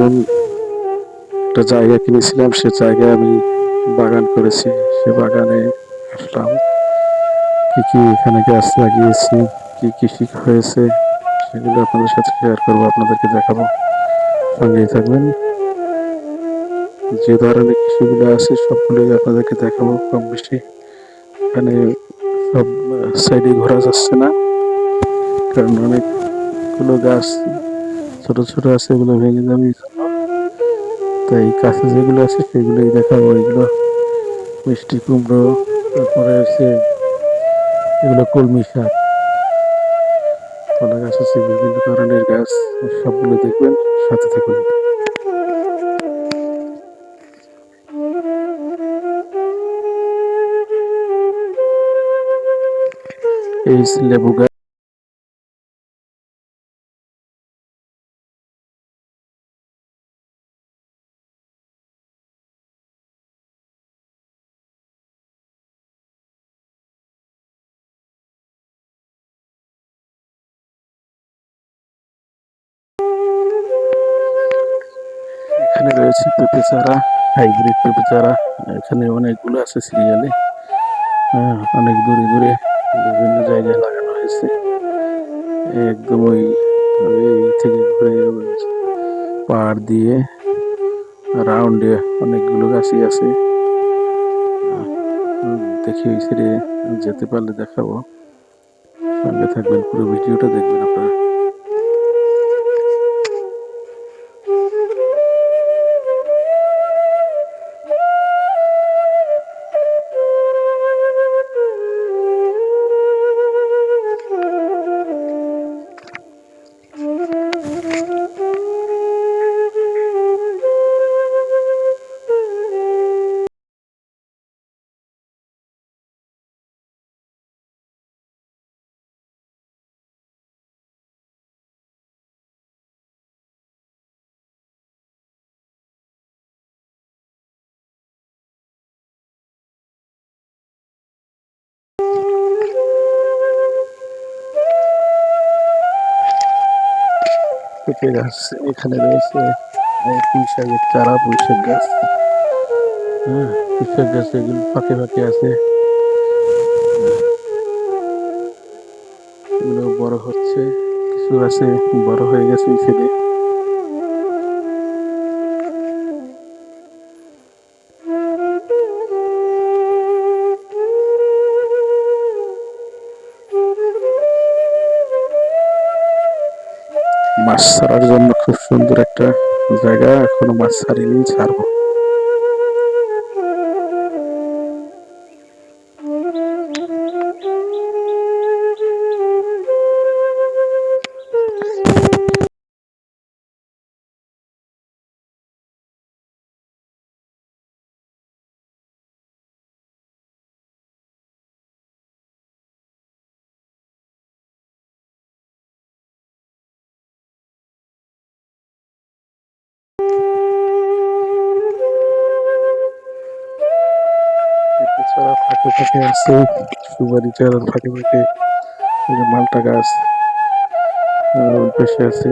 একটা জায়গা কিনেছিলাম, সে জায়গায় আমি বাগান করেছি। সে বাগানে আসলাম, কি কি এখানে গাছ লাগিয়েছি, কি কৃষি হয়েছে, সেগুলো আপনাদের সাথে শেয়ার করব, আপনাদেরকে দেখাবো। সঙ্গেই থাকবেন। যে ধরনের কৃষিগুলো আছে, সবগুলোই আপনাদেরকে দেখাবো কম বেশি। এখানে সব সাইডে ঘোরা যাচ্ছে না, কারণ অনেকগুলো গাছ ছোট ছোট আছে, এগুলো ভেঙে যাবে তাই কাছে যেগুলো আছে সেগুলোই দেখাবো, এগুলো মিষ্টি কুমড়ো, তারপরে আছে এগুলো কলমি শাক। কলা গাছ আছে, বিভিন্ন ধরনের গাছ, সবগুলো দেখবেন, সাথে থাকুন। এই লেবু গাছ এখানে রয়েছে পেঁপে চারা, হাইব্রিড পেঁপে চারা। এখানে অনেকগুলো আছে সিরিয়ালে। হ্যাঁ অনেক দূরে দূরে বিভিন্ন জায়গায় লাগানো হয়েছে। একদম ওই থেকে ঘুরে পাহাড় দিয়ে রাউন্ডে অনেকগুলো গাছই আছে। দেখি ওই সাইডে যেতে পারলে দেখাবো। সঙ্গে থাকবেন পুরো ভিডিওটা, দেখবেন আপনারা। পেঁপে গাছ এখানে রয়েছে পুঁইশাকের চারা, পুঁইশাক গাছ। হ্যাঁ পুঁইশাক গাছ এগুলো ফাঁকে ফাঁকে আছে। এগুলো বড় হচ্ছে, কিছু আছে, বড় হয়ে গেছে ছেলে মাছ ছাড়ার জন্য খুব সুন্দর একটা জায়গা। এখনও মাছ ছাড়িনি ছাড়বো। চারা ফাঁকে আছে সুপারি চারার ফাঁকে ফাঁকে এই মালটা গাছ। পাশে আছে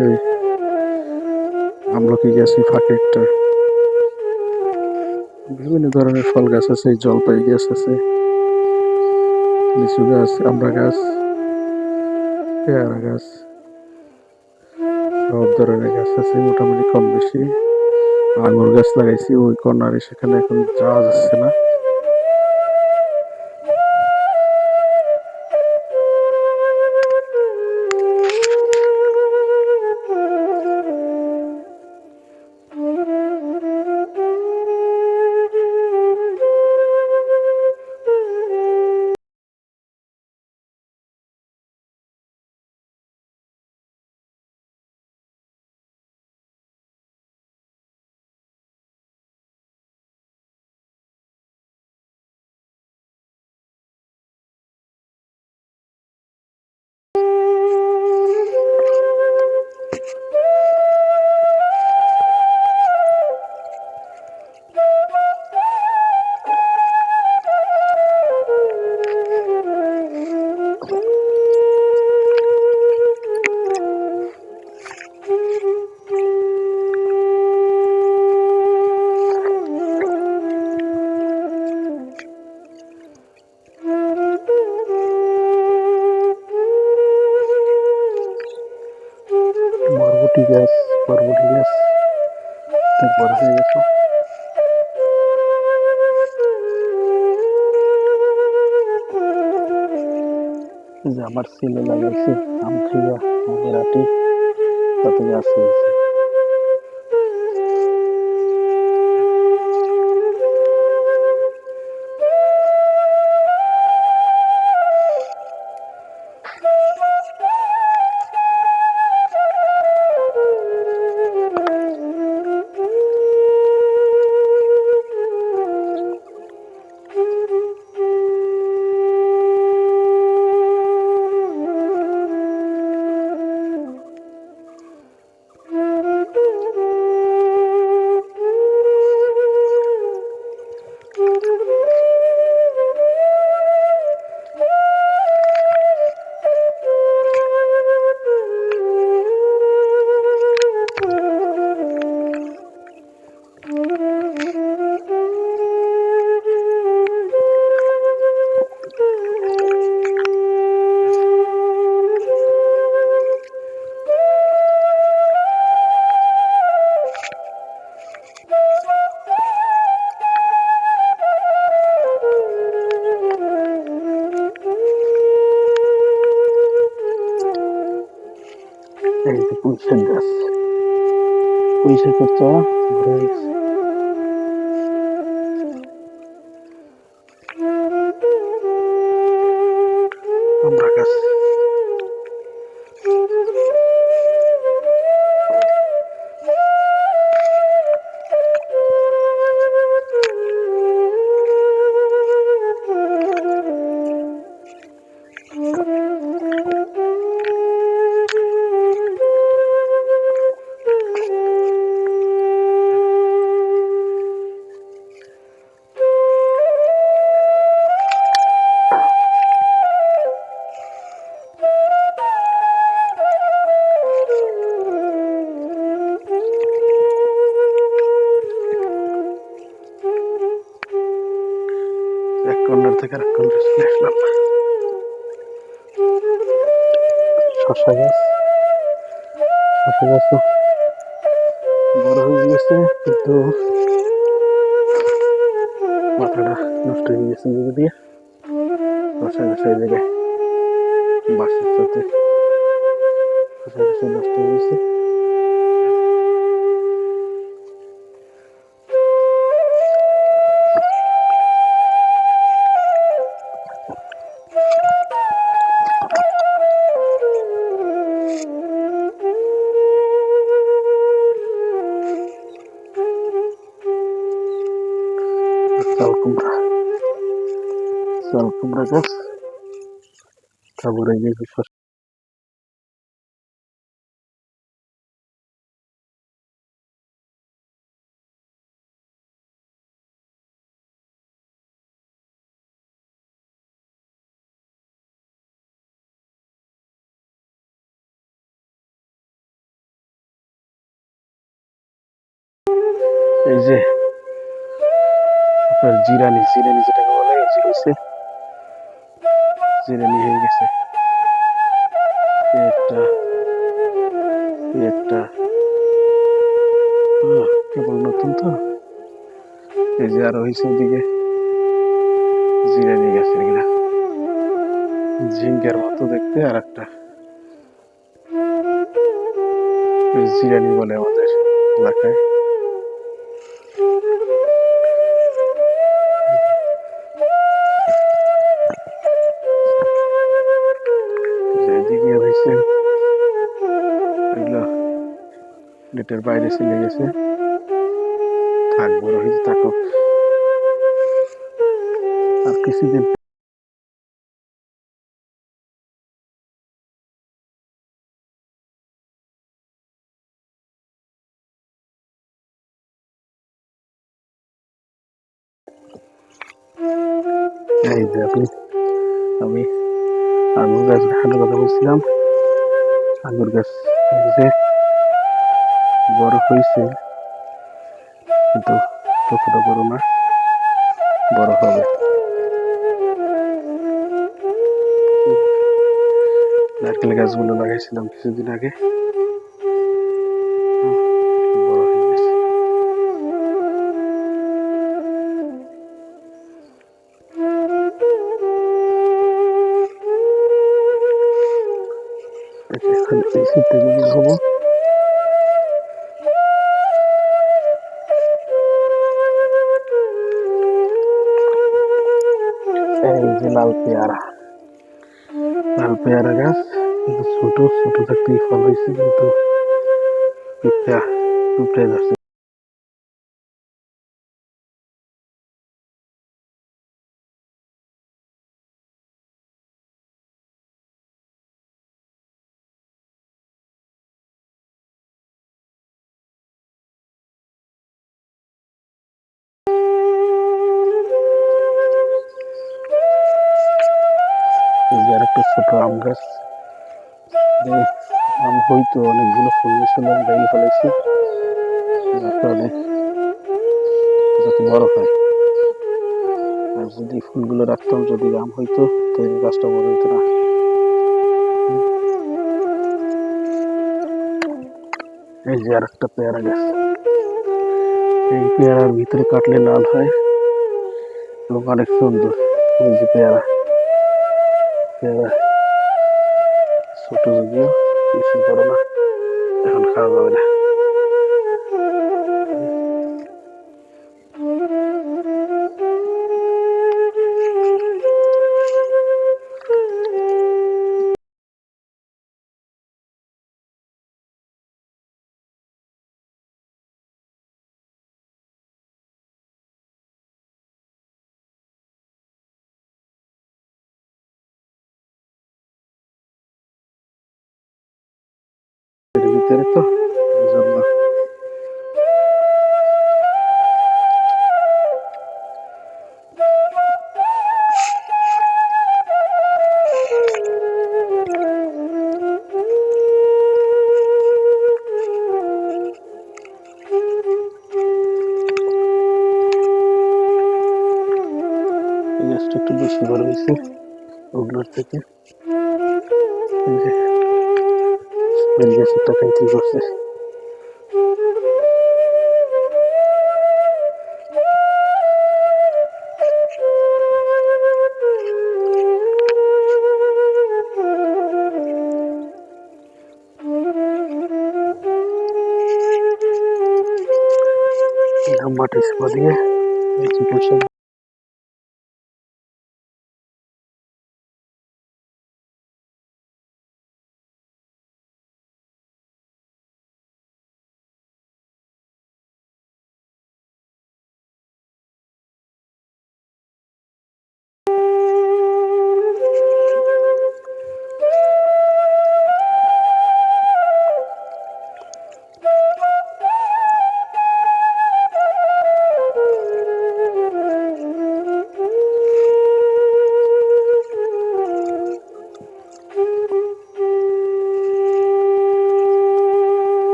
আমলকি গাছ ওই ফাঁকে একটা। বিভিন্ন ধরনের ফল গাছ আছে জলপাই গাছ আছে, লিচু গাছ আমরা গাছ, পেয়ারা গাছ, সব ধরনের গাছ আছে, মোটামুটি কম বেশি। আঙুর গাছ লাগাইছি, ওই কর্নারে, সেখানে এখন যাওয়া যাচ্ছে না। যে আমার ছেলে লাগাইছে আম আটি তাতে গাছ পুঁইশাকের শশা গাছ শশা গাছও বড় হয়ে গেছে, কিন্তু মাথাটা নষ্ট হয়ে গেছে নিজে দিয়ে। শশা গাছ এই জায়গায় বাসের সাথে। শশা গাছ নষ্ট হয়ে গেছে। চাল কুমড়া গাছ তারপরে এই যে শশা এই যে, আপনার জিরানি জিরানি যেটাকে বলে এই যে জিরানি হয়ে গেছে। একটা একটা। কেবল নতুন তো। এই যে আরও হয়েছে ওদিকে। জিরানি গাছের এগুলা ঝিঙ্গের মতো দেখতে আর একটা জিরানি বলে আমাদের এলাকায়। নেটের বাইরে চলে গেছে। থাক, বড় হয়েছে, থাকুক। আর কিছুদিন আমি আঙুর গাছ দেখানোর কথা বলছিলাম। আঙুর গাছ বড় হয়েছে কিন্তু ততটা বড় না বড় হবে। নারকেল গাছগুলো লাগাইছিলাম কিছুদিন আগে। লাল পেয়ারা। লাল পেয়ারা গাছ ছোট ছোট থাকতে ফল হয়েছে কিন্তু পিঁপড়া পিঁপড়ে ধরছে। এই যে ছোট আম গাছ। আম হইতো অনেকগুলো ফুল ছিল ডাইল অনেক যাতে বড় হয়। আর যদি ফুলগুলো রাখতাম, যদি আম হইতো তাহলে গাছটা বড় হইতো না। এই যে আরেকটা পেয়ারা গাছ। এই পেয়ারার ভিতরে কাটলে লাল হয় এবং অনেক সুন্দর। এই যে পেয়ারা। পেয়ারা ছোট যদিও বেশি বড় না। এখন খাওয়া যাবে না। ভিতরে তো এই জন্য একটু বেশি থেকে এই যে এই গাছের টাকাই ঠিক করছে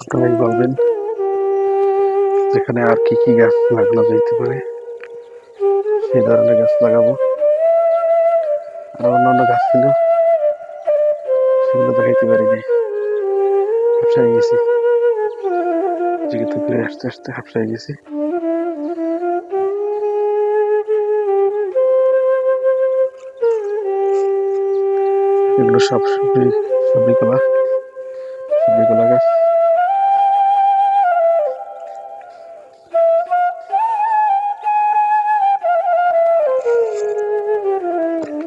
আপনারাই বলবেন যেখানে আর কি কি গাছ লাগানো যেতে পারে। সেই ধরনের গাছ লাগাবো। আর অন্যান্য গাছ ছিল, সেগুলো দেখাইতে পারিনি হাফসাই গেছি। যেহেতু ফিরে আসতে আসতে হাফসাই গেছি। এগুলো সব সবজি সবজি কলা।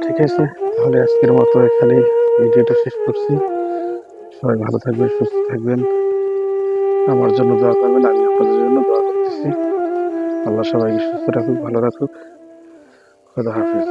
ঠিক আছে, তাহলে আজকের মতো এখানে ভিডিওটা শেষ করছি। সবাই ভালো থাকবেন, সুস্থ থাকবেন। আমার জন্য দোয়া করবেন, আমি আপনাদের জন্য দোয়া করতেছি। আল্লাহ সবাইকে সুস্থ রাখুক, ভালো রাখুক। খোদা হাফিজ।